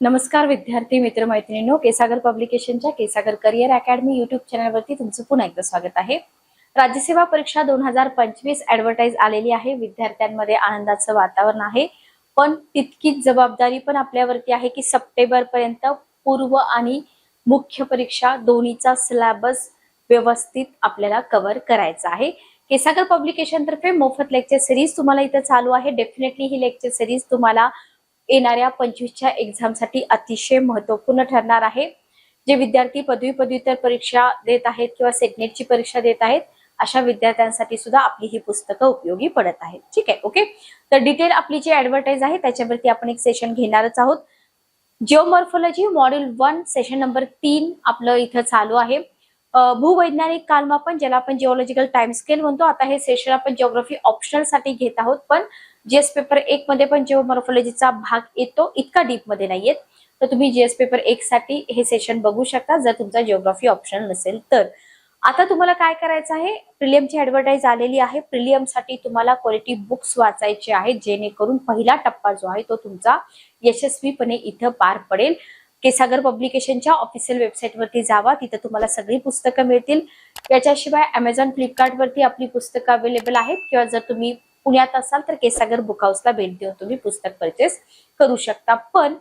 नमस्कार विद्यार्थी मित्र मैत्रिणींनो केसागर पब्लिकेशनच्या केसागर करिअर अकॅडमी युट्यूब चॅनलवरती तुमचं पुन्हा एकदा स्वागत आहे. राज्यसेवा परीक्षा दोन हजार पंचवीस ऍडव्हर्टाईज आलेली आहे. विद्यार्थ्यांमध्ये आनंदाचं वातावरण आहे. पण तितकीच जबाबदारी पण आपल्यावरती आहे की सप्टेंबर पर्यंत पूर्व आणि मुख्य परीक्षा दोन्हीचा सिलेबस व्यवस्थित आपल्याला कव्हर करायचा आहे. केसागर पब्लिकेशन तर्फे मोफत लेक्चर सिरीज तुम्हाला इथं चालू आहे. डेफिनेटली ही लेक्चर सिरीज तुम्हाला येणाऱ्या पंचवीसच्या एक्झामसाठी अतिशय महत्त्वपूर्ण ठरणार आहे. जे विद्यार्थी पदवी पदव्युत्तर परीक्षा देत आहेत किंवा सेटनेटची परीक्षा देत आहेत अशा विद्यार्थ्यांसाठी सुद्धा आपली ही पुस्तकं उपयोगी पडत आहेत. ठीक आहे ओके तर डिटेल आपली जी ऍडव्हर्टाईज आहे त्याच्यावरती आपण एक सेशन घेणारच आहोत. Geomorphology module one session number तीन आपलं इथं चालू आहे. भूवैज्ञानिक कालमापन ज्याला आपण जिओलॉजिकल टाइम स्केल म्हणतो आता हे सेशन आपण जिओग्राफी ऑप्शनलसाठी घेत आहोत. पण जीएस पेपर एक मध्ये पण जिओमॉर्फोलॉजीचा भाग येतो इतका डीपमध्ये नाहीयेत. तर तुम्ही जीएस पेपर एक साठी हे सेशन बघू शकता जर तुमचा जिओग्राफी ऑप्शन नसेल तर. आता तुम्हाला काय करायचं आहे? प्रिलियमची ऍडव्हर्टाईज आलेली आहे. प्रिलियमसाठी तुम्हाला क्वालिटी बुक्स वाचायचे आहेत जेणेकरून पहिला टप्पा जो आहे तो तुमचा यशस्वीपणे इथं पार पडेल. केसागर पब्लिकेशनच्या ऑफिशियल वेबसाईटवरती जावा तिथं तुम्हाला सगळी पुस्तकं मिळतील. याच्याशिवाय अमेझॉन फ्लिपकार्ट वरती आपली पुस्तकं अवेलेबल आहेत किंवा जर तुम्ही पुण्यात असाल तर केसागर बुक हाऊसला भेट देऊन तुम्ही पुस्तक परचेस करू शकता. पण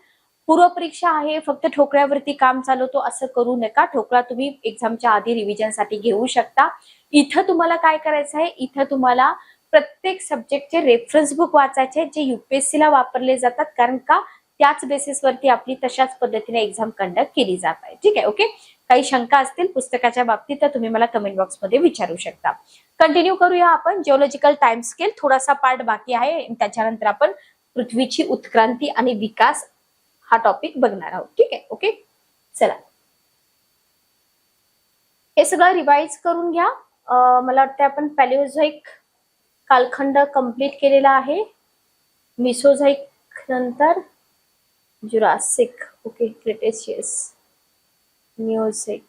पूर्वपरीक्षा आहे फक्त ठोकळ्यावरती काम चालवतो असं करू नका. ठोकळा तुम्ही एक्झामच्या आधी रिव्हिजनसाठी घेऊ शकता. इथं तुम्हाला काय करायचं आहे? इथं तुम्हाला प्रत्येक सब्जेक्टचे रेफरन्स बुक वाचायचे जे युपीएससीला वापरले जातात. कारण का? त्याच बेसिसवरती आपली तशाच पद्धतीने एक्झाम कंडक्ट केली जात आहे. ठीक आहे ओके काही शंका असतील पुस्तकाच्या बाबतीत तर तुम्ही मला कमेंट बॉक्समध्ये विचारू शकता. कंटिन्यू करूया आपण. जिओलॉजिकल टाइम स्केल थोडासा पार्ट बाकी आहे. त्याच्यानंतर आपण पृथ्वीची उत्क्रांती आणि विकास हा टॉपिक बघणार आहोत. ठीक आहे? ओके चला. हे सगळं रिवाइज करून घ्या. मला वाटतं आपण पॅलिओझाईक कालखंड कंप्लीट केलेला आहे. मिसोझाईक नंतर जुरासिक ओके क्रिटेशियस म्युझिक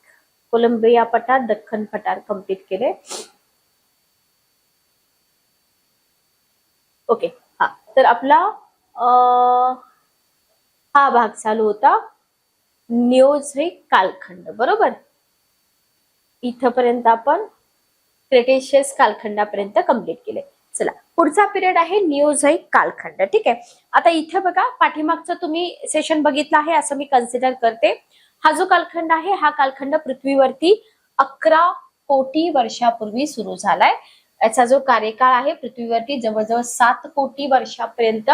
कोलंबिया पठार दख्खन पठार कंप्लीट केले. ओके हा. तर आपला अं, हा भाग चालू होता. न्योझिक कालखंड बरोबर? इथपर्यंत आपण क्रेटेशियस कालखंडापर्यंत कंप्लीट केले. चला पुढचा पिरियड आहे न्यूझाईक कालखंड ठीक आहे? आता इथे बघा पाठीमागचं तुम्ही सेशन बघितलं आहे असं मी कन्सिडर करते. हा जो कालखंड आहे हा कालखंड पृथ्वीवरती अकरा कोटी वर्षापूर्वी सुरू झालाय. याचा जो कार्यकाळ आहे पृथ्वीवरती जवळजवळ सात कोटी वर्षापर्यंत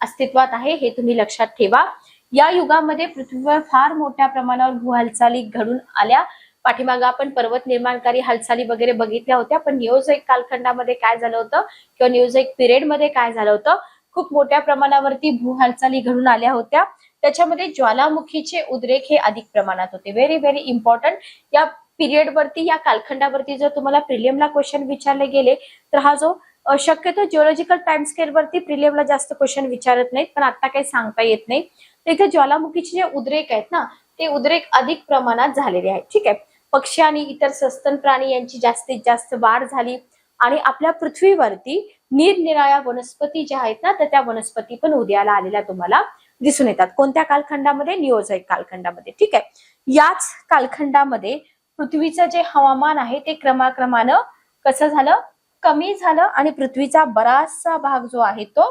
अस्तित्वात आहे हे तुम्ही लक्षात ठेवा. या युगामध्ये पृथ्वीवर फार मोठ्या प्रमाणावर भू हालचाली घडून आल्या. पाठीमागं आपण पर्वत निर्माणकारी हालचाली वगैरे बघितल्या होत्या पण न्यूझाईक कालखंडामध्ये काय झालं होतं? किंवा न्यूज पिरियडमध्ये काय झालं होतं? खूप मोठ्या प्रमाणावरती भू हालचाली घडून आल्या होत्या. त्याच्यामध्ये ज्वालामुखीचे उद्रेक हे अधिक प्रमाणात होते. व्हेरी व्हेरी इम्पॉर्टंट या पिरियड वरती या कालखंडावरती जर तुम्हाला प्रिलियमला क्वेश्चन विचारले गेले तर हा जो शक्यतो जिओलॉजिकल टाइम स्केल वरती प्रिलियमला जास्त क्वेश्चन विचारत नाहीत पण आता काही सांगता येत नाही. तर इथे ज्वालामुखीचे जे उद्रेक आहेत ना ते उद्रेक अधिक प्रमाणात झालेले आहेत. ठीक आहे? पक्षी आणि इतर सस्तन प्राणी यांची जास्तीत जास्त वाढ झाली आणि आपल्या पृथ्वीवरती निरनिराळ्या वनस्पती ज्या आहेत ना तर त्या वनस्पती पण उदयाला आलेल्या तुम्हाला दिसून येतात. कोणत्या कालखंडामध्ये? नियोजक कालखंडामध्ये. ठीक आहे? याच कालखंडामध्ये पृथ्वीचं जे हवामान आहे ते क्रमाक्रमानं कसं झालं? कमी झालं आणि पृथ्वीचा बराचसा भाग जो आहे तो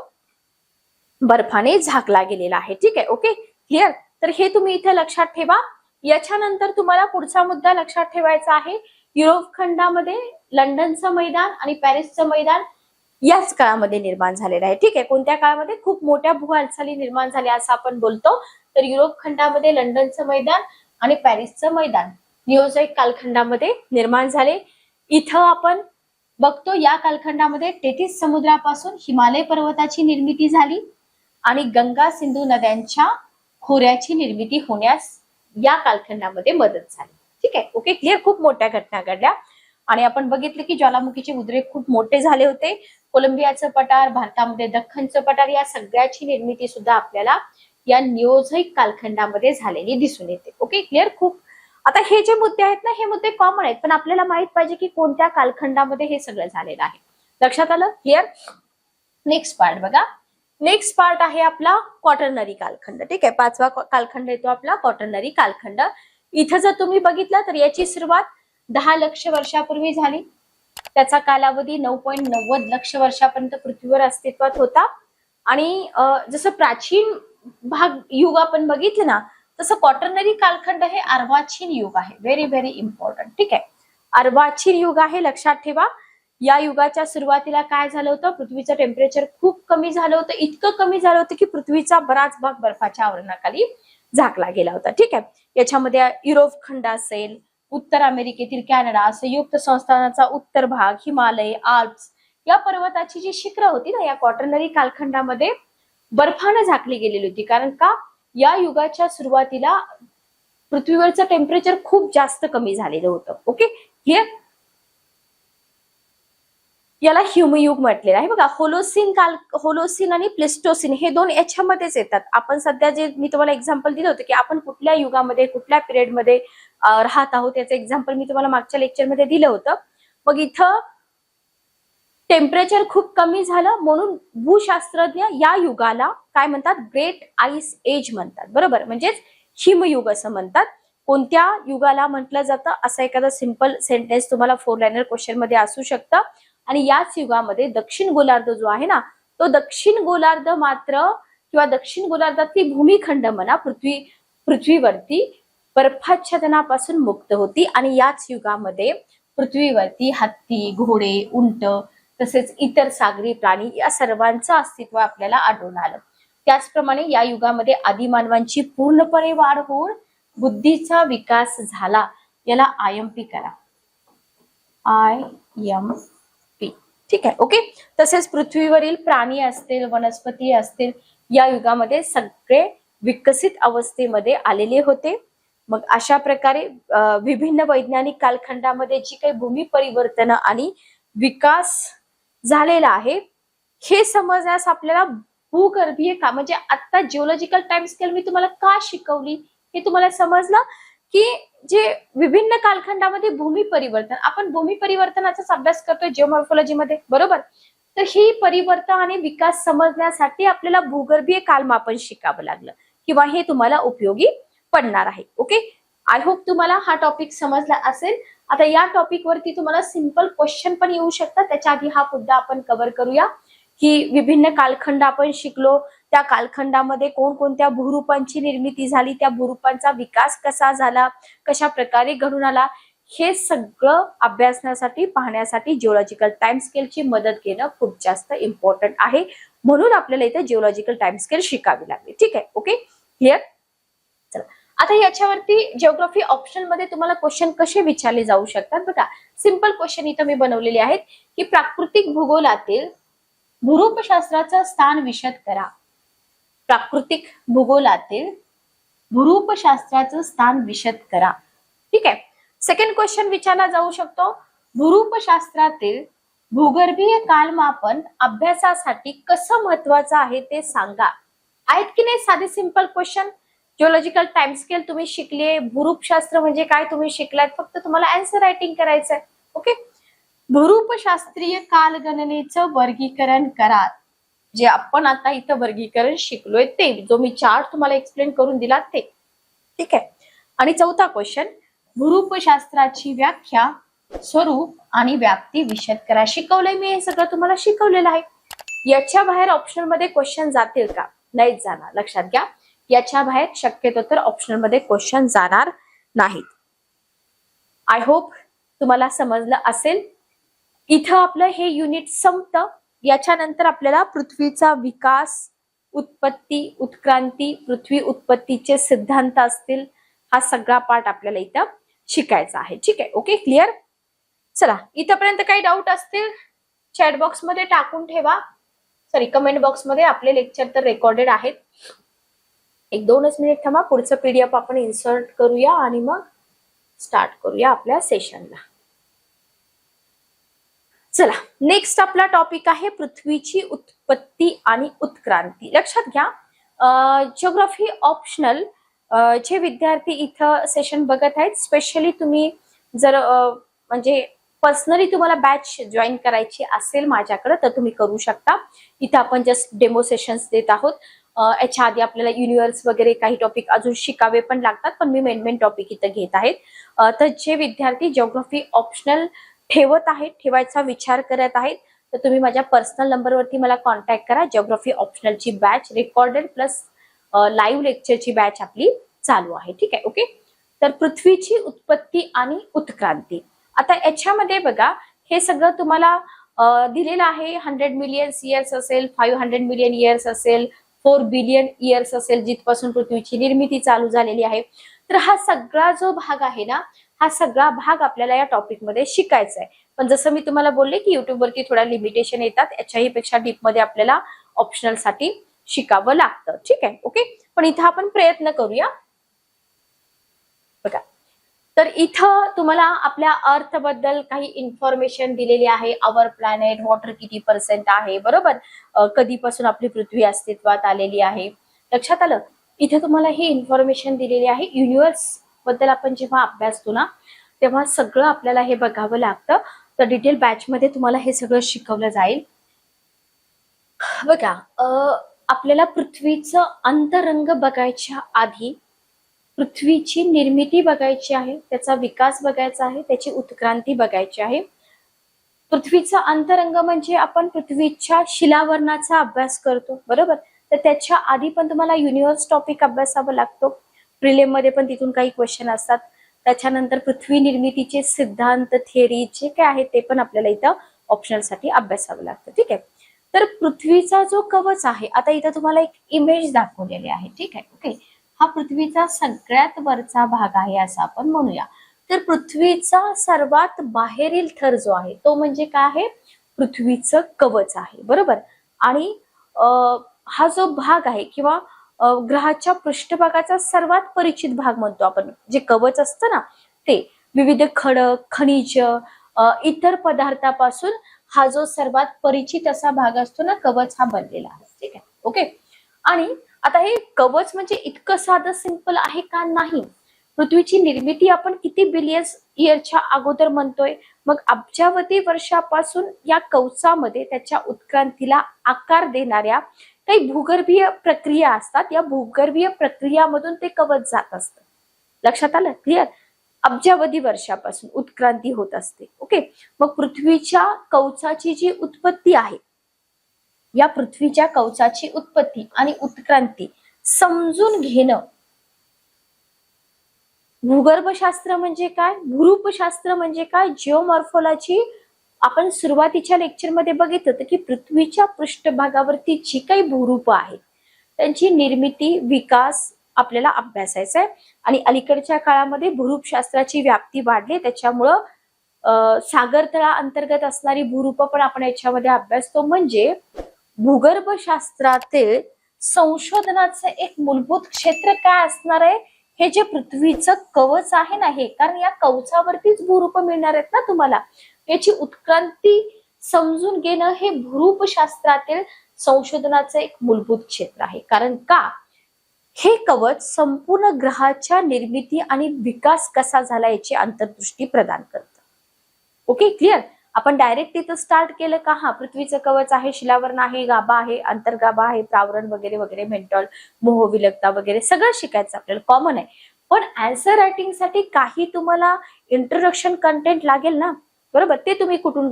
बर्फाने झाकला गेलेला आहे. ठीक आहे? ओके? क्लिअर? तर हे तुम्ही इथे लक्षात ठेवा. याच्यानंतर तुम्हाला पुढचा मुद्दा लक्षात ठेवायचा आहे. युरोप खंडामध्ये लंडनचं मैदान आणि पॅरिसचं मैदान याच काळामध्ये निर्माण झालेलं आहे. ठीक आहे कोणत्या काळामध्ये? खूप मोठ्या भू हालचाली निर्माण झाल्या असं आपण बोलतो. तर युरोप खंडामध्ये लंडनचं मैदान आणि पॅरिसचं मैदान नियोजक कालखंडामध्ये निर्माण झाले. इथं आपण बघतो या कालखंडामध्ये टेटिस समुद्रापासून हिमालय पर्वताची निर्मिती झाली आणि गंगा सिंधू नद्यांच्या खोऱ्याची निर्मिती होण्यास या कालखंडामध्ये मदत झाली. ठीक आहे ओके क्लिअर खूप मोठ्या घटना घडल्या. आणि आपण बघितलं की ज्वालामुखीचे उद्रेक खूप मोठे झाले होते. कोलंबियाचं पठार भारतामध्ये दख्खनचं पठार या सगळ्याची निर्मिती सुद्धा आपल्याला या नियोजक कालखंडामध्ये झालेली दिसून येते. ओके क्लिअर खूप. आता हे जे मुद्दे आहेत ना हे मुद्दे कॉमन आहेत पण आपल्याला माहीत पाहिजे की कोणत्या कालखंडामध्ये हे सगळं झालेलं आहे. लक्षात आलं? क्लिअर नेक्स्ट पार्ट बघा. नेक्स्ट पार्ट आहे आपला कॉटनरी कालखंड. ठीक आहे? पाचवा कालखंड येतो आपला कॉटनरी कालखंड. इथं जर तुम्ही बघितलं तर याची सुरुवात दहा लक्ष वर्षापूर्वी झाली. त्याचा कालावधी नऊ पॉईंट नव्वद लक्ष वर्षापर्यंत पृथ्वीवर अस्तित्वात होता. आणि जसं प्राचीन भाग युग आपण बघितलं ना तसं कॉटनरी कालखंड हे अर्वाचीन युग आहे. व्हेरी व्हेरी इम्पॉर्टंट ठीक आहे? अर्वाचीन युग आहे लक्षात ठेवा. या युगाच्या सुरुवातीला काय झालं होतं? पृथ्वीचं टेम्परेचर खूप कमी झालं होतं. इतकं कमी झालं होतं की पृथ्वीचा बराच भाग बर्फाच्या आवरणाखाली झाकला गेला होता. ठीक आहे? याच्यामध्ये युरोप खंड असेल उत्तर अमेरिकेतील कॅनडा संयुक्त संस्थानाचा उत्तर भाग हिमालय आल्प्स या पर्वताची जी शिखरं होती ना या क्वाटरनरी कालखंडामध्ये बर्फानं झाकली गेलेली होती. कारण का? या युगाच्या सुरुवातीला पृथ्वीवरचं टेम्परेचर खूप जास्त कमी झालेलं होतं. ओके हे याला ह्युमयुग म्हटलेलं आहे. बघा होलोसिन काल होलोसिन आणि प्लेस्टोसिन हे दोन याच्यामध्येच येतात. आपण सध्या जे मी तुम्हाला एक्झाम्पल दिलं होतं की आपण कुठल्या युगामध्ये कुठल्या पिरियडमध्ये राहत आहोत. याचं एक्झाम्पल मी तुम्हाला मागच्या लेक्चरमध्ये दिलं होतं. मग इथं टेम्परेचर खूप कमी झालं म्हणून भूशास्त्रज्ञ या युगाला काय म्हणतात? ग्रेट आईस एज म्हणतात. बरोबर? म्हणजेच हिमयुग असं म्हणतात. कोणत्या युगाला म्हटलं जातं? असं एखादा सिंपल सेंटेन्स तुम्हाला फोर लाईनर क्वेश्चनमध्ये असू शकतं. आणि याच युगामध्ये दक्षिण गोलार्ध जो आहे ना तो दक्षिण गोलार्ध मात्र किंवा दक्षिण गोलार्धातली भूमिखंड म्हणा पृथ्वी पृथ्वीवरती बर्फाच्छादनापासून मुक्त होती आणि याच युगामध्ये पृथ्वीवरती हत्ती घोडे उंट तसेच इतर सागरी प्राणी या सर्वांचं अस्तित्व आपल्याला आढळून आलं. त्याचप्रमाणे या युगामध्ये आदिमानवांची पूर्णपणे वाढ होऊन बुद्धीचा विकास झाला याला आय एम पी करा. I M P. ठीक आहे ओके? तसेच पृथ्वीवरील प्राणी असतील वनस्पती असतील या युगामध्ये सगळे विकसित अवस्थेमध्ये आलेले होते. मग अशा प्रकारे विभिन्न वैज्ञानिक कालखंडामध्ये जी काही भूमी परिवर्तन आणि विकास झालेला आहे हे समजण्यास आपल्याला भूगर्भीय का? म्हणजे आता जिओलॉजिकल टाइम स्केल मी तुम्हाला का शिकवली? हे तुम्हाला समजलं? की जे विभिन्न कालखंडामध्ये भूमी परिवर्तन आपण भूमी परिवर्तनाचाच अभ्यास करतोय जिओमॉर्फॉलॉजीमध्ये बरोबर? तर ही परिवर्तन आणि विकास समजण्यासाठी आपल्याला भूगर्भीय कालमापन शिकावं लागलं. किंवा हे तुम्हाला उपयोगी पडणार आहे. ओके आय होप तुम्हाला हा टॉपिक समजला असेल. आता या टॉपिकवरती तुम्हाला सिंपल क्वेश्चन पण येऊ शकतात. त्याच्या आधी हा मुद्दा आपण कव्हर करूया. की विभिन्न कालखंड आपण शिकलो. त्या कालखंडामध्ये कोणकोणत्या भूरूपांची निर्मिती झाली? त्या भूरूपांचा विकास कसा झाला? कशा प्रकारे घडून आला? हे सगळं अभ्यासण्यासाठी पाहण्यासाठी जिओलॉजिकल टाइम स्केलची मदत घेणं खूप जास्त इम्पॉर्टंट आहे. म्हणून आपल्याला इथे जिओलॉजिकल टाइम स्केल शिकावी लागली. ठीक आहे? ओके हिअर आता याच्यावरती जिओग्राफी ऑप्शनमध्ये तुम्हाला क्वेश्चन कसे विचारले जाऊ शकतात बघा. सिंपल क्वेश्चन इथं मी बनवलेले आहेत की प्राकृतिक भूगोलातील भूरूपशास्त्राचं स्थान विशद करा. प्राकृतिक भूगोलातील भूरूपशास्त्राचं स्थान विशद करा. ठीक आहे? सेकंड क्वेश्चन विचारला जाऊ शकतो. भूरूपशास्त्रातील भूगर्भीय कालमापन अभ्यासासाठी कसं महत्वाचं आहे ते सांगा. आहेत की नाही साधे simple question geological time scale तुम्ही शिकले भूरूपशास्त्र म्हणजे काय तुम्ही शिकलात फक्त तुम्हाला अँसर रायटिंग करायचंय ओके भूरूपशास्त्रीय कालगणनेचं वर्गीकरण करा. जे आपण आता इथं वर्गीकरण शिकलोय ते जो मी चार्ट तुम्हाला एक्सप्लेन करून दिला ते ठीक आहे? आणि चौथा क्वेश्चन भूरूपशास्त्राची व्याख्या स्वरूप आणि व्याप्ती विशद करा. शिकवलंय मी हे सगळं तुम्हाला शिकवलेलं आहे. याच्या बाहेर ऑप्शनमध्ये क्वेश्चन जातील का? नाहीच जाणार. लक्षात घ्या. याच्या बाहेर शक्यतो तर ऑप्शनलमध्ये क्वेश्चन जाणार नाहीत. आय होप तुम्हाला समजलं असेल. इथं आपलं हे युनिट संपतं. याच्यानंतर आपल्याला पृथ्वीचा विकास उत्पत्ती उत्क्रांती पृथ्वी उत्पत्तीचे सिद्धांत असतील हा सगळा पार्ट आपल्याला इथं शिकायचा आहे. ठीक आहे? ओके क्लिअर चला इथंपर्यंत काही डाऊट असतील चॅट बॉक्समध्ये टाकून ठेवा. सॉरी कमेंट बॉक्समध्ये आपले लेक्चर तर रेकॉर्डेड आहेत. एक दोनच मिनिट थांबा पुढचं पीडीएफ आपण इन्सर्ट करूया आणि मग स्टार्ट करूया आपल्या सेशनला चला नेक्स्ट आपला टॉपिक आहे पृथ्वीची उत्पत्ती आणि उत्क्रांती. लक्षात घ्या जिओग्राफी ऑप्शनल जे विद्यार्थी इथं सेशन बघत आहेत स्पेशली तुम्ही जर म्हणजे पर्सनली तुम्हाला बॅच जॉईन करायची असेल माझ्याकडे तर तुम्ही करू शकता. इथं आपण जस्ट डेमो सेशन्स देत आहोत. याच्या आधी आपल्याला युनिव्हर्स वगैरे काही टॉपिक अजून शिकावे पण लागतात पण मी मेन मेन टॉपिक इथं घेत आहेत तर जे विद्यार्थी जिओग्राफी ऑप्शनल ठेवत आहेत ठेवायचा विचार करत आहेत तर तुम्ही माझ्या पर्सनल नंबरवरती मला कॉन्टॅक्ट करा. जिओग्राफी ऑप्शनलची बॅच रेकॉर्डेड प्लस लाईव्ह लेक्चरची बॅच आपली चालू आहे. ठीक आहे ओके तर पृथ्वीची उत्पत्ती आणि उत्क्रांती. आता याच्यामध्ये बघा हे सगळं तुम्हाला दिलेलं आहे. हंड्रेड मिलियन इयर्स असेल फाईव्ह हंड्रेड मिलियन इयर्स असेल फोर बिलियन इयर्स असेल जिथपासून पृथ्वीची निर्मिती चालू झालेली आहे. तर हा सगळा जो भाग आहे ना हा सगळा भाग आपल्याला या टॉपिकमध्ये शिकायचा आहे पण जसं मी तुम्हाला बोलले की युट्यूबवरती थोड्या लिमिटेशन येतात याच्याही पेक्षा डीपमध्ये आपल्याला ऑप्शनलसाठी शिकावं लागतं. ठीक आहे? ओके पण इथं आपण प्रयत्न करूया. बघा. तर इथं तुम्हाला आपल्या अर्थबद्दल काही इन्फॉर्मेशन दिलेली आहे. आवर प्लॅनेट वॉटर किती पर्सेंट आहे? बरोबर? कधीपासून आपली पृथ्वी अस्तित्वात आलेली आहे? लक्षात आलं? इथे तुम्हाला ही इन्फॉर्मेशन दिलेली आहे. युनिव्हर्सबद्दल आपण जेव्हा अभ्यासतो ना तेव्हा सगळं आपल्याला हे बघावं लागतं. तर डिटेल बॅच मध्ये तुम्हाला हे सगळं शिकवलं जाईल. बघा अं, आपल्याला पृथ्वीचं अंतरंग बघायच्या आधी पृथ्वीची निर्मिती बघायची आहे त्याचा विकास बघायचा आहे त्याची उत्क्रांती बघायची आहे. पृथ्वीचा अंतरंग म्हणजे आपण पृथ्वीच्या शिलावरणाचा अभ्यास करतो बरोबर? तर त्याच्या आधी पण तुम्हाला युनिव्हर्स टॉपिक अभ्यासावा लागतो. प्रिलेममध्ये पण तिथून काही क्वेश्चन असतात. त्याच्यानंतर पृथ्वी निर्मितीचे सिद्धांत थिअरी जे काय आहे ते पण आपल्याला इथं ऑप्शनसाठी अभ्यासावं लागतं ठीक आहे? तर पृथ्वीचा जो कवच आहे आता इथं तुम्हाला एक इमेज दाखवलेली आहे ठीक आहे? ओके हा पृथ्वीचा सगळ्यात वरचा भाग आहे असं आपण म्हणूया. तर पृथ्वीचा सर्वात बाहेरील थर जो आहे तो म्हणजे काय आहे? पृथ्वीचं कवच आहे बरोबर? आणि हा जो भाग आहे किंवा ग्रहाच्या पृष्ठभागाचा सर्वात परिचित भाग म्हणतो आपण जे कवच असतं ना ते विविध खडक खनिज इतर पदार्थापासून हा जो सर्वात परिचित असा भाग असतो ना कवच हा बनलेला आहे. ठीक आहे? ओके? आणि आता हे कवच म्हणजे इतकं साधं सिंपल आहे का नाही? पृथ्वीची निर्मिती आपण किती बिलियन्स इयरच्या अगोदर म्हणतोय. मग अब्जावधी वर्षापासून या कवचामध्ये त्याच्या उत्क्रांतीला आकार देणाऱ्या काही भूगर्भीय प्रक्रिया असतात. या भूगर्भीय प्रक्रियामधून ते कवच जात असतं. लक्षात आलं? क्लिअर अब्जावधी वर्षापासून उत्क्रांती होत असते. ओके मग पृथ्वीच्या कवचाची जी उत्पत्ती आहे या पृथ्वीच्या कवचाची उत्पत्ती आणि उत्क्रांती समजून घेणं. भूगर्भशास्त्र म्हणजे काय? भूरूपशास्त्र म्हणजे काय? जिओमॉर्फोलॉजी आपण सुरुवातीच्या लेक्चरमध्ये बघितलं होतं की पृथ्वीच्या पृष्ठभागावरती जी काही भूरूप आहेत त्यांची निर्मिती विकास आपल्याला अभ्यासायचा आहे आणि अलीकडच्या काळामध्ये भूरूपशास्त्राची व्याप्ती वाढली त्याच्यामुळं अं, अंतर्गत असणारी भूरूप पण आपण याच्यामध्ये अभ्यासतो. म्हणजे भूगर्भशास्त्रातील संशोधनाचं एक मूलभूत क्षेत्र काय असणार आहे? हे जे पृथ्वीचं कवच आहे ना हे कारण या कवचावरतीच भूरूप मिळणार आहेत ना तुम्हाला. याची उत्क्रांती समजून घेणं हे भूरूपशास्त्रातील संशोधनाचं एक मूलभूत क्षेत्र आहे. कारण का? हे कवच संपूर्ण ग्रहाच्या निर्मिती आणि विकास कसा झाला याची अंतर्दृष्टी प्रदान करतं. ओके क्लिअर आपण डायरेक्ट तिथं स्टार्ट केलं का? हा पृथ्वीचं कवच आहे शिलावरण आहे गाभा आहे अंतर्गाभा आहे प्रावरण वगैरे वगैरे मेंटॉल मोह विलगता वगैरे सगळं शिकायचं आपल्याला. कॉमन आहे. पण अँसर रायटिंगसाठी काही तुम्हाला इंट्रोडक्शन कंटेंट लागेल ना? बरोबर? ते तुम्ही कुठून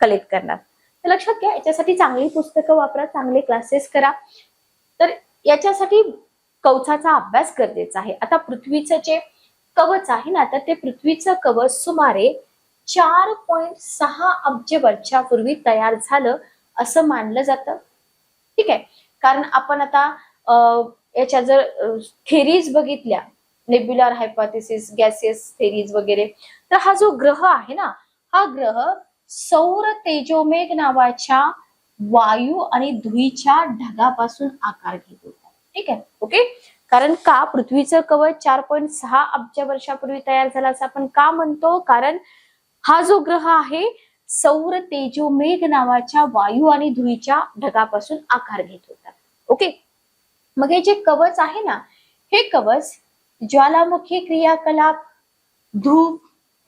कलेक्ट करणार? तर लक्षात घ्या याच्यासाठी चांगली पुस्तकं वापरा चांगले क्लासेस करा. तर याच्यासाठी कवचाचा अभ्यास गरजेचा आहे. आता पृथ्वीचं जे कवच आहे ना तर ते पृथ्वीचं कवच सुमारे चार पॉइंट सहा अब्ज वर्षापूर्वी तयार झालं असं मानलं जातं. ठीक आहे? कारण आपण आता याच्या जर थेरीज बघितल्या नेब्युलर हायपोथेसिस गॅसियस थेरीज वगैरे तर हा जो ग्रह आहे ना हा ग्रह सौर तेजोमेघ नावाच्या वायू आणि धुईच्या ढगापासून आकार घेत होता. ठीक आहे? ओके? कारण का? पृथ्वीचं कवच चार पॉईंट सहा अब्ज वर्षापूर्वी तयार झालं असं आपण का म्हणतो? कारण हा जो ग्रह आहे सौर तेजोमेघ नावाच्या वायू आणि धुळीच्या ढगापासून आकार घेत होता. ओके? मग हे जे कवच आहे ना हे कवच ज्वालामुखी क्रियाकलाप धूप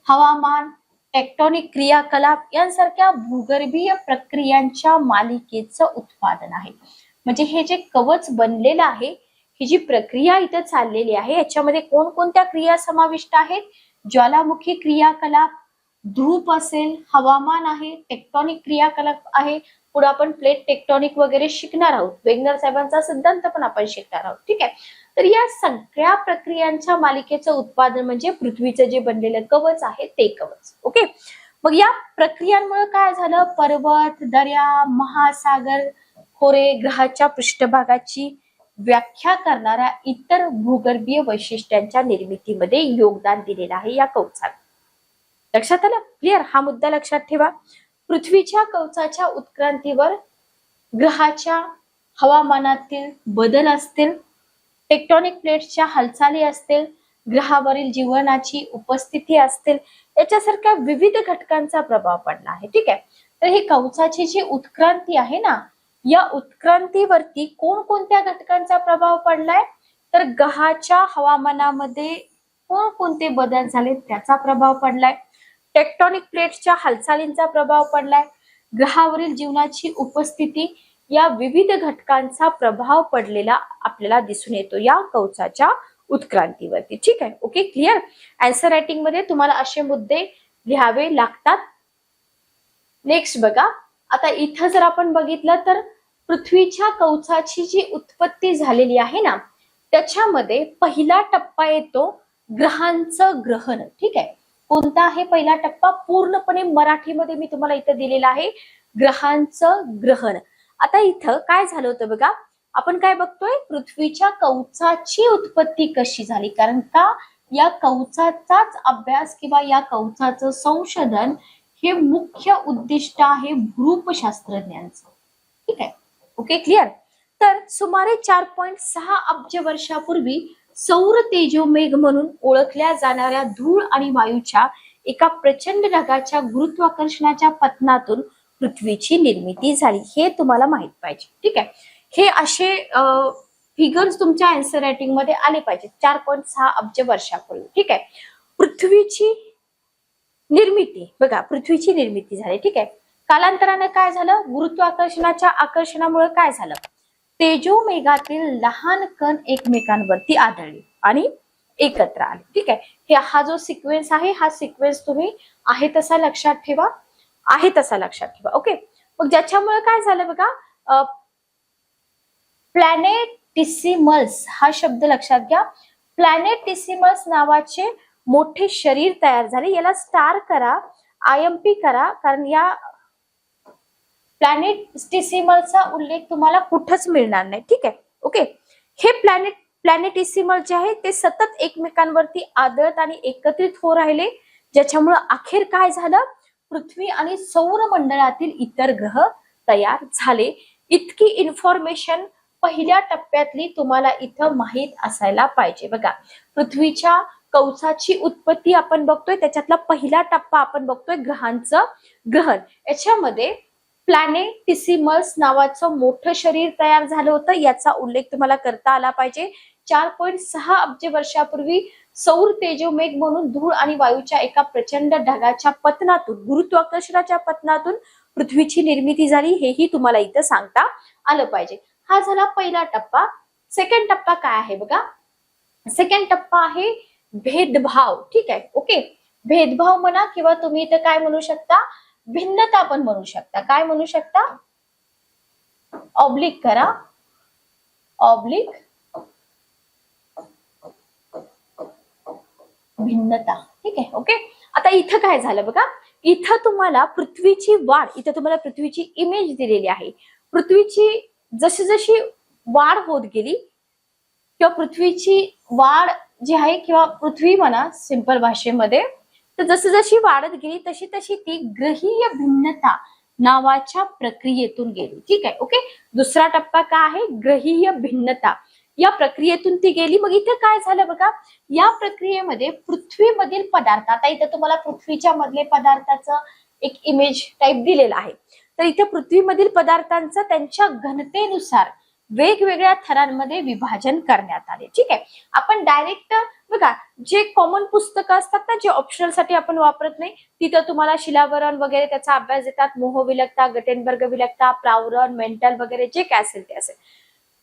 हवामान टेक्टॉनिक क्रियाकलाप यांसारख्या भूगर्भीय प्रक्रियांच्या मालिकेचं उत्पादन आहे. म्हणजे हे जे कवच बनलेलं आहे ही जी प्रक्रिया इथं चाललेली आहे याच्यामध्ये कोणकोणत्या क्रिया समाविष्ट आहेत? ज्वालामुखी क्रियाकलाप धूप असेल हवामान आहे टेक्टॉनिक क्रियाकलाप आहे पुढे आपण प्लेट टेक्टॉनिक वगैरे शिकणार आहोत. वेगनर साहेबांचा सिद्धांत पण आपण शिकणार आहोत. ठीक आहे? तर या सगळ्या प्रक्रियांच्या मालिकेचं उत्पादन म्हणजे पृथ्वीचं जे बनलेलं कवच आहे ते कवच. ओके? मग या प्रक्रियांमुळे काय झालं? पर्वत दर्या महासागर खोरे ग्रहाच्या पृष्ठभागाची व्याख्या करणाऱ्या इतर भूगर्भीय वैशिष्ट्यांच्या निर्मितीमध्ये योगदान दिलेलं आहे या कवचात लक्षात आलं? क्लिअर हा मुद्दा लक्षात ठेवा. पृथ्वीच्या कवचाच्या उत्क्रांतीवर ग्रहाच्या हवामानातील बदल असतील टेक्टॉनिक प्लेट्सच्या हालचाली असतील ग्रहावरील जीवनाची उपस्थिती असतील याच्यासारख्या विविध घटकांचा प्रभाव पडला आहे. ठीक आहे? तर ही कवचाची जी उत्क्रांती आहे ना या उत्क्रांतीवरती कोणकोणत्या घटकांचा प्रभाव पडलाय? तर ग्रहाच्या हवामानामध्ये कोणकोणते बदल झाले त्याचा प्रभाव पडलाय. टेक्टॉनिक प्लेट्सच्या हालचालींचा प्रभाव पडलाय. ग्रहावरील जीवनाची उपस्थिती या विविध घटकांचा प्रभाव पडलेला आपल्याला दिसून येतो या कवचाच्या उत्क्रांतीवरती. ठीक आहे? ओके? क्लिअर अँसर रायटिंगमध्ये तुम्हाला असे मुद्दे लिहावे लागतात. नेक्स्ट बघा. आता इथं जर आपण बघितलं तर पृथ्वीच्या कवचाची जी उत्पत्ती झालेली आहे ना त्याच्यामध्ये पहिला टप्पा येतो ग्रहांचं ग्रहण. ठीक आहे? कोणता आहे पहिला टप्पा पूर्णपणे मराठीमध्ये मी तुम्हाला इथं दिलेला आहे. ग्रहांचं ग्रहण. आता इथं काय झालं होतं बघा? आपण काय बघतोय? पृथ्वीच्या कवचाची उत्पत्ती कशी झाली? कारण का या कवचाचाच अभ्यास किंवा या कवचाचं संशोधन हे मुख्य उद्दिष्ट आहे भूरूपशास्त्रज्ञांचं ठीक आहे? ओके क्लिअर तर सुमारे चार पॉईंट सहा अब्ज वर्षापूर्वी सौर तेजोमेघ म्हणून ओळखल्या जाणाऱ्या धूळ आणि वायूच्या एका प्रचंड ढगाच्या गुरुत्वाकर्षणाच्या पतनातून पृथ्वीची निर्मिती झाली. हे तुम्हाला माहीत पाहिजे. ठीक आहे? हे असे फिगर्स तुमच्या अँसर रायटिंगमध्ये आले पाहिजे चार पॉईंट सहा अब्ज वर्षापूर्वी. ठीक आहे? पृथ्वीची निर्मिती. बघा पृथ्वीची निर्मिती झाली. ठीक आहे? कालांतराने काय झालं? गुरुत्वाकर्षणाच्या आकर्षणामुळे काय झालं? तेजोमेघातील लहान कण एकमेकांवरती आढळले आणि एकत्र आले. ठीक आहे? हा जो सिक्वेन्स आहे हा सिक्वेन्स तुम्ही आहे तसा लक्षात ठेवा आहे तसा लक्षात ठेवा. ओके मग ज्याच्यामुळे काय झालं बघा? प्लॅनेटिसिमल्स हा शब्द लक्षात घ्या. प्लॅनेटिसिमल्स नावाचे मोठे शरीर तयार झाले. याला स्टार करा आय एम पी करा कारण या प्लॅनेटिसिमलचा उल्लेख तुम्हाला कुठंच मिळणार नाही. ठीक आहे? ओके हे प्लॅनेट प्लॅनेटिसिमल जे आहे ते सतत एकमेकांवरती आदळत आणि एकत्रित हो राहिले. ज्याच्यामुळं अखेर काय झालं? पृथ्वी आणि सौर मंडळातील इतर ग्रह तयार झाले. इतकी इन्फॉर्मेशन पहिल्या टप्प्यातली तुम्हाला इथं माहीत असायला पाहिजे. बघा पृथ्वीच्या कवचाची उत्पत्ती आपण बघतोय त्याच्यातला पहिला टप्पा आपण बघतोय ग्रहांचं ग्रहण. याच्यामध्ये प्लॅनेटिसिमस नावाचं मोठं शरीर तयार झालं होतं. याचा उल्लेख तुम्हाला करता आला पाहिजे. चार पॉईंट सहा अब्ज वर्षापूर्वी सौर तेजोमेघ म्हणून धूळ आणि वायूच्या एका प्रचंड ढगाच्या पतनातून गुरुत्वाकर्षणाच्या पतनातून पृथ्वीची निर्मिती झाली हेही तुम्हाला इथं सांगता आलं पाहिजे. हा झाला पहिला टप्पा. सेकंड टप्पा काय आहे बघा? सेकंड टप्पा आहे भेदभाव. ठीक आहे? ओके भेदभाव म्हणा किंवा तुम्ही इथं काय म्हणू शकता? भिन्नता पण म्हणू शकता. काय म्हणू शकता? ऑब्लिक करा. ऑब्लिक भिन्नता. ठीक आहे ओके आता इथं काय झालं बघा? इथं तुम्हाला पृथ्वीची वाढ इथं तुम्हाला पृथ्वीची इमेज दिलेली आहे. पृथ्वीची जशी जशी वाढ होत गेली किंवा पृथ्वीची वाढ जी आहे किंवा पृथ्वी म्हणा सिंपल भाषेमध्ये तर जशी जशी वाढत गेली तशी तशी ती ग्रहीय भिन्नता नावाच्या प्रक्रियेतून गेली. ठीक आहे ओके दुसरा टप्पा काय आहे? ग्रहीय भिन्नता. या प्रक्रियेतून ती गेली. मग इथे काय झालं बघा? या प्रक्रियेमध्ये पृथ्वीमधील पदार्थ आता इथे तुम्हाला पृथ्वीच्या मधले पदार्थाचं एक इमेज टाईप दिलेला आहे. तर इथे पृथ्वीमधील पदार्थांचं त्यांच्या घनतेनुसार वेगवेगळ्या थरांमध्ये विभाजन करण्यात आले. ठीक आहे? आपण डायरेक्ट बघा जे कॉमन पुस्तकं असतात ना जे ऑप्शनलसाठी आपण वापरत नाही तिथं तुम्हाला शिलावरण वगैरे त्याचा अभ्यास देतात. मोहविलकता गटेनबर्ग विलकता प्रावरण मेंटल वगैरे जे काय असेल ते असेल.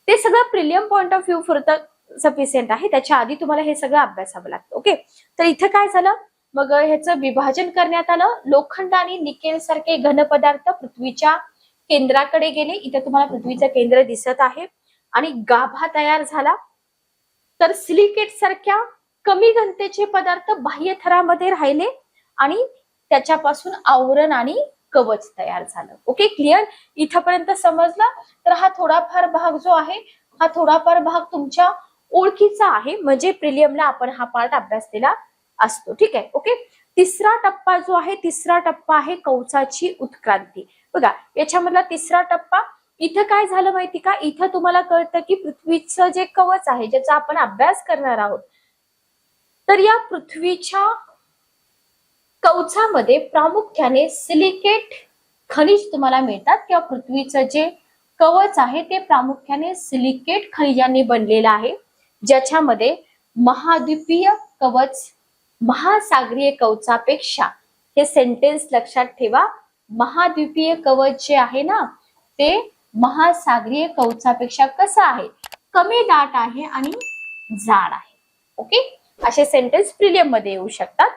ते सगळं प्रिलियम पॉइंट ऑफ व्ह्यू फुरत सफिशियंट आहे. त्याच्या आधी तुम्हाला हे सगळं अभ्यासावं लागतं. ओके तर इथं काय झालं? मग ह्याचं विभाजन करण्यात आलं. लोखंड आणि निकेल सारखे घन पदार्थ पृथ्वीच्या केंद्राकडे गेले. इथे तुम्हाला पृथ्वीचं केंद्र दिसत आहे. आणि गाभा तयार झाला. तर सिलिकेट सारख्या कमी घनतेचे पदार्थ बाह्य थरामध्ये राहिले आणि त्याच्यापासून आवरण आणि कवच तयार झालं. ओके क्लिअर इथपर्यंत समजलं? तर हा थोडाफार भाग जो आहे हा थोडाफार भाग तुमच्या ओळखीचा आहे. म्हणजे प्रिलियमला आपण हा पार्ट अभ्यासलेला असतो. ठीक आहे? ओके तिसरा टप्पा जो आहे तिसरा टप्पा आहे कवचाची उत्क्रांती. बघा याच्यामधला तिसरा टप्पा इथं काय झालं माहिती का? इथं तुम्हाला कळतं की पृथ्वीचं जे कवच आहे ज्याचा आपण अभ्यास करणार आहोत तर या पृथ्वीच्या कवचामध्ये प्रामुख्याने सिलिकेट खनिज तुम्हाला मिळतात किंवा पृथ्वीचं जे कवच आहे ते प्रामुख्याने सिलिकेट खनिजांनी बनलेलं आहे ज्याच्यामध्ये महाद्वीपीय कवच महासागरीय कवचापेक्षा हे सेंटेन्स लक्षात ठेवा महाद्वीपीय कवच जे आहे ना ते महासागरीय कवचापेक्षा कसं आहे? कमी दाट आहे आणि जाड आहे. ओके असे सेंटेन्स प्रिलियममध्ये येऊ शकतात.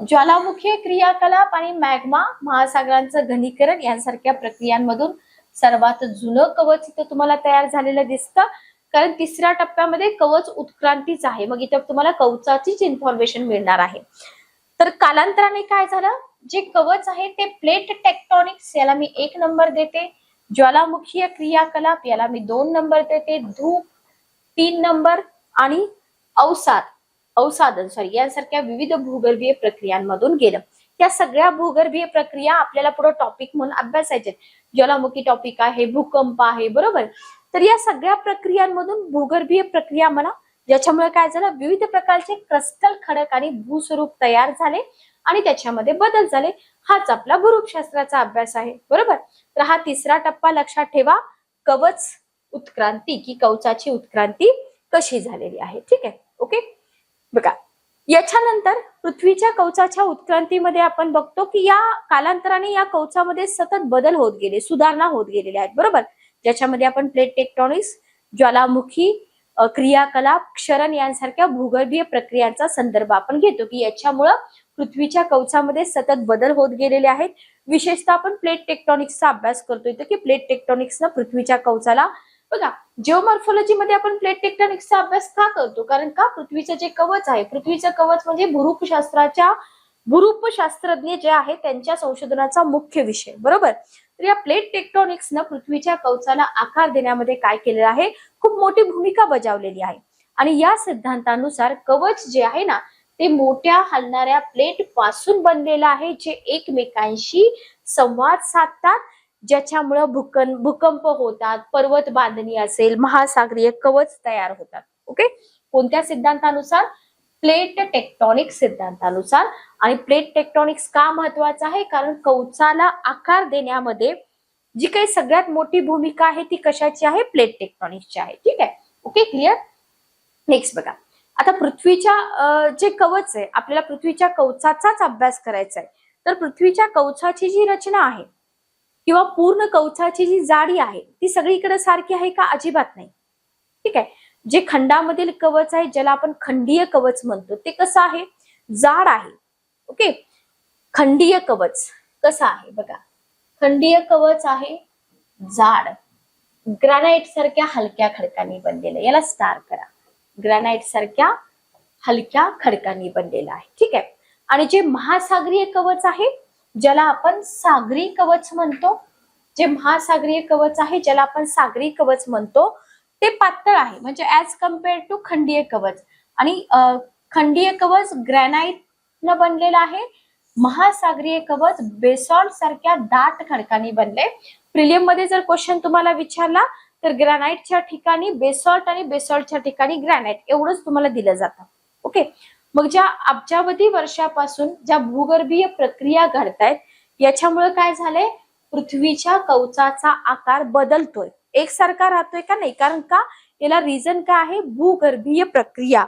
ज्वालामुखी क्रियाकलाप आणि मॅग्मा महासागरांचं घनीकरण यांसारख्या प्रक्रियांमधून सर्वात जुनं कवच इथं तुम्हाला तयार झालेलं दिसतं. कारण तिसऱ्या टप्प्यामध्ये कवच उत्क्रांतीच आहे. मग इथं तुम्हाला कवचाचीच इन्फॉर्मेशन मिळणार आहे. तर कालांतराने काय झालं? जे कवच आहे ते प्लेट टेक्टॉनिक्स याला मी एक नंबर देते. ज्वालामुखीय क्रियाकलाप याला मी दोन नंबर देते. धूप तीन नंबर आणि अवसाद अवसादन सॉरी यांसारख्या विविध भूगर्भीय प्रक्रियांमधून गेलं. त्या सगळ्या भूगर्भीय प्रक्रिया आपल्याला पुढे टॉपिक म्हणून अभ्यासायचे ज्वालामुखी टॉपिक आहे भूकंप आहे बरोबर? तर या सगळ्या प्रक्रियांमधून भूगर्भीय प्रक्रिया म्हणा ज्याच्यामुळे काय झालं? विविध प्रकारचे क्रस्टल खडक आणि भूस्वरूप तयार झाले आणि त्याच्यामध्ये बदल झाले. हाच आपला भूरूपशास्त्राचा अभ्यास आहे बरोबर? तर हा तिसरा टप्पा लक्षात ठेवा. कवच उत्क्रांती की कवचाची उत्क्रांती कशी झालेली आहे ठीक आहे? ओके? बघा याच्यानंतर पृथ्वीच्या कवचाच्या उत्क्रांतीमध्ये आपण बघतो की या कालांतराने या कवचामध्ये सतत बदल होत गेले सुधारणा होत गेलेल्या आहेत बरोबर? ज्याच्यामध्ये आपण प्लेट टेक्टॉनिक्स ज्वालामुखी क्रियाकलाप क्षरण यांसारख्या भूगर्भीय प्रक्रियांचा संदर्भ आपण घेतो की याच्यामुळं पृथ्वीच्या कवचामध्ये सतत बदल होत गेलेले आहेत. विशेषतः आपण प्लेट टेक्टॉनिक्सचा अभ्यास करतोय तर की प्लेट टेक्ट्रॉनिक्सनं पृथ्वीच्या कवचाला बघा जिओमॉर्फॉलॉजी मध्ये आपण प्लेट टेक्टॉनिक्सचा अभ्यास का करतो? कारण का? पृथ्वीचं जे कवच आहे पृथ्वीचं कवच म्हणजे भूरूपशास्त्राच्या भूरूपशास्त्रज्ञ जे आहेत त्यांच्या संशोधनाचा मुख्य विषय. बरोबर? तर या प्लेट टेक्टॉनिक्सनं पृथ्वीच्या कवचाला आकार देण्यामध्ये काय केलेलं आहे? खूप मोठी भूमिका बजावलेली आहे. आणि या सिद्धांतानुसार कवच जे आहे ना ते मोठ्या हलणाऱ्या प्लेटपासून बनलेलं आहे जे एकमेकांशी संवाद साधतात ज्याच्यामुळं भूकं भूकंप होतात पर्वत बांधणी असेल महासागरीय कवच तयार होतात. ओके? कोणत्या सिद्धांतानुसार? प्लेट टेक्टॉनिक सिद्धांतानुसार. आणि प्लेट टेक्टॉनिक्स का महत्वाचं आहे? कारण कवचाला आकार देण्यामध्ये जी काही सगळ्यात मोठी भूमिका आहे ती कशाची आहे? प्लेट टेक्टॉनिक्सची आहे. ठीक आहे? ओके? क्लिअर? नेक्स्ट बघा. आता पृथ्वीच्या जे कवच आहे आपल्याला पृथ्वीच्या कवचाचाच अभ्यास करायचा आहे तर पृथ्वीच्या कवचाची जी रचना आहे किंवा पूर्ण कवचाची जी जाडी आहे ती सगळीकडे सारखी आहे का? अजिबात नाही. ठीक आहे? जे खंडामधील कवच आहे ज्याला आपण खंडीय कवच म्हणतो ते कसं आहे? जाड आहे. ओके? खंडीय कवच कसं आहे? बघा. खंडीय कवच आहे जाड. ग्रॅनाइट सारख्या हलक्या खडकांनी बनलेलं याला स्टार करा. ग्रॅनाइट सारख्या हलक्या खडकांनी बनलेलं आहे. ठीक आहे? आणि जे महासागरीय कवच आहे ज्याला आपण सागरी कवच म्हणतो जे महासागरीय कवच आहे ज्याला आपण सागरी कवच म्हणतो ते पातळ आहे. म्हणजे ऍज कंपेअर टू खंडीय कवच. आणि खंडीय कवच ग्रॅनाइट न बनलेलं आहे. महासागरीय कवच बेसॉल्ट सारख्या दाट खडकांनी बनले. प्रिलियममध्ये जर क्वेश्चन तुम्हाला विचारला तर ग्रॅनाइटच्या ठिकाणी बेसॉल्ट आणि बेसॉल्टच्या ठिकाणी ग्रॅनाइट एवढंच तुम्हाला दिलं जातं. ओके मग ज्या अब्जावधी वर्षापासून ज्या भूगर्भीय प्रक्रिया घडतायत याच्यामुळे काय झालंय? पृथ्वीच्या कवचाचा आकार बदलतोय. एकसारखा राहतोय का नाही? कारण का? याला रिझन काय आहे? भूगर्भीय प्रक्रिया.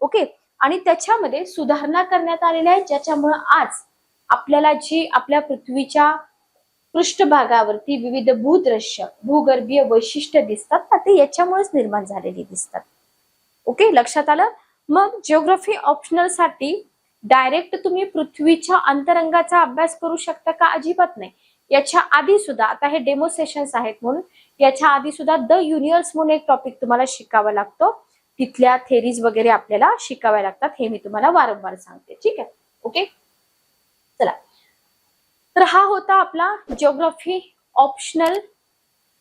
ओके? आणि त्याच्यामध्ये सुधारणा करण्यात आलेल्या आहेत ज्याच्यामुळं आज आपल्याला जी आपल्या पृथ्वीच्या पृष्ठभागावरती विविध भूदृश्य भूगर्भीय वैशिष्ट्य दिसतात ना ते याच्यामुळेच निर्माण झालेली दिसतात. ओके? लक्षात आलं? मग जिओग्राफी ऑप्शनलसाठी डायरेक्ट तुम्ही पृथ्वीच्या अंतरंगाचा अभ्यास करू शकता का? अजिबात नाही. याच्या आधी सुद्धा आता हे डेमो सेशन्स आहेत म्हणून याच्या आधी सुद्धा द युनिवर्स म्हणून एक टॉपिक तुम्हाला शिकावा लागतो. तिथल्या थेरीज वगैरे आपल्याला शिकाव्या लागतात. हे मी तुम्हाला वारंवार सांगते. ठीक आहे? ओके चला. तर हा होता आपला जिओग्राफी ऑप्शनल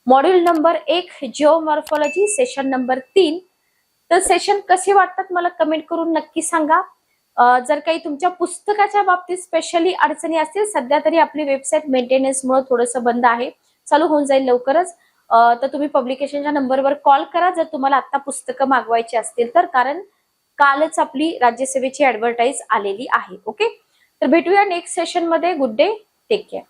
मॉड्यूल नंबर एक जिओमॉर्फॉलॉजी सेशन नंबर तीन. तर सेशन कसे वाटतात मला कमेंट करून नक्की सांगा. जर काही तुमच्या पुस्तकाच्या बाबतीत स्पेशली अडचणी असतील सध्या तरी आपली वेबसाईट मेंटेनन्समुळे थोडंसं बंद आहे. चालू होऊन जाईल लवकरच. तर तुम्ही पब्लिकेशनच्या नंबरवर कॉल करा जर तुम्हाला आता पुस्तकं मागवायची असतील तर कारण कालच आपली राज्यसेवेची ऍडव्हर्टाईज आलेली आहे. ओके तर भेटूया नेक्स्ट सेशनमध्ये गुड डे टेक केअर